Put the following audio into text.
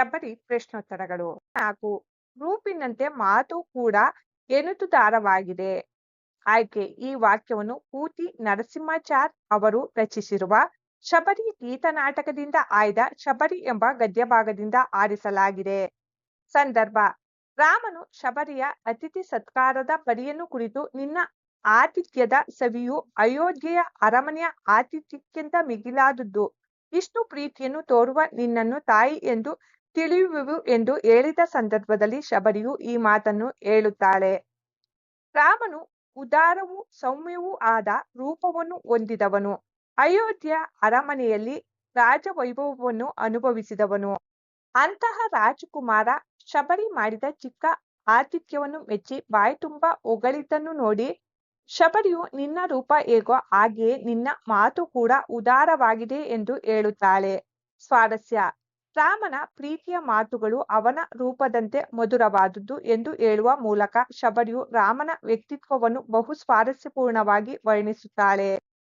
ಶಬರಿ ಪ್ರಶ್ನೋತ್ತರಗಳು. ಹಾಗೂ ರೂಪಿನಂತೆ ಮಾತು ಕೂಡ ಎನುತುದಾರವಾಗಿದೆ ಆಯ್ಕೆ, ಈ ವಾಕ್ಯವನ್ನು ಪೂತಿ ನರಸಿಂಹಾಚಾರ್ ಅವರು ರಚಿಸಿರುವ ಶಬರಿ ಗೀತನಾಟಕದಿಂದ ಆಯ್ದ ಶಬರಿ ಎಂಬ ಗದ್ಯಭಾಗದಿಂದ ಆರಿಸಲಾಗಿದೆ. ಸಂದರ್ಭ, ರಾಮನು ಶಬರಿಯ ಅತಿಥಿ ಸತ್ಕಾರದ ಪರಿಯನ್ನು ಕುರಿತು ನಿನ್ನ ಆತಿಥ್ಯದ ಸವಿಯು ಅಯೋಧ್ಯೆಯ ಅರಮನೆಯ ಆತಿಥ್ಯಕ್ಕಿಂತ ಮಿಗಿಲಾದದ್ದು ಇಷ್ಟು ಪ್ರೀತಿಯನ್ನು ತೋರುವ ನಿನ್ನನ್ನು ತಾಯಿ ಎಂದು ತಿಳಿಯುವೆವು ಎಂದು ಹೇಳಿದ ಸಂದರ್ಭದಲ್ಲಿ ಶಬರಿಯು ಈ ಮಾತನ್ನು ಹೇಳುತ್ತಾಳೆ. ರಾಮನು ಉದಾರವೂ ಸೌಮ್ಯವೂ ಆದ ರೂಪವನ್ನು ಹೊಂದಿದವನು. ಅಯೋಧ್ಯೆಯ ಅರಮನೆಯಲ್ಲಿ ರಾಜವೈಭವವನ್ನು ಅನುಭವಿಸಿದವನು. ಅಂತಹ ರಾಜಕುಮಾರ ಶಬರಿ ಮಾಡಿದ ಚಿಕ್ಕ ಆತಿಥ್ಯವನ್ನು ಮೆಚ್ಚಿ ಬಾಯಿ ತುಂಬ ಹೊಗಳಿದ್ದನ್ನು ನೋಡಿ ಶಬರಿಯು, ನಿನ್ನ ರೂಪ ಹೇಗೋ ಹಾಗೆಯೇ ನಿನ್ನ ಮಾತು ಕೂಡ ಉದಾರವಾಗಿದೆ ಎಂದು ಹೇಳುತ್ತಾಳೆ. ಸ್ವಾರಸ್ಯ ರಾಮನ ಪ್ರೀತಿಯ ಮಾತುಗಳು ಅವನ ರೂಪದಂತೆ ಮಧುರವಾದುದು ಎಂದು ಹೇಳುವ ಮೂಲಕ ಶಬರಿಯು ರಾಮನ ವ್ಯಕ್ತಿತ್ವವನ್ನು ಬಹು ಸ್ವಾರಸ್ಯಪೂರ್ಣವಾಗಿ ವರ್ಣಿಸುತ್ತಾಳೆ.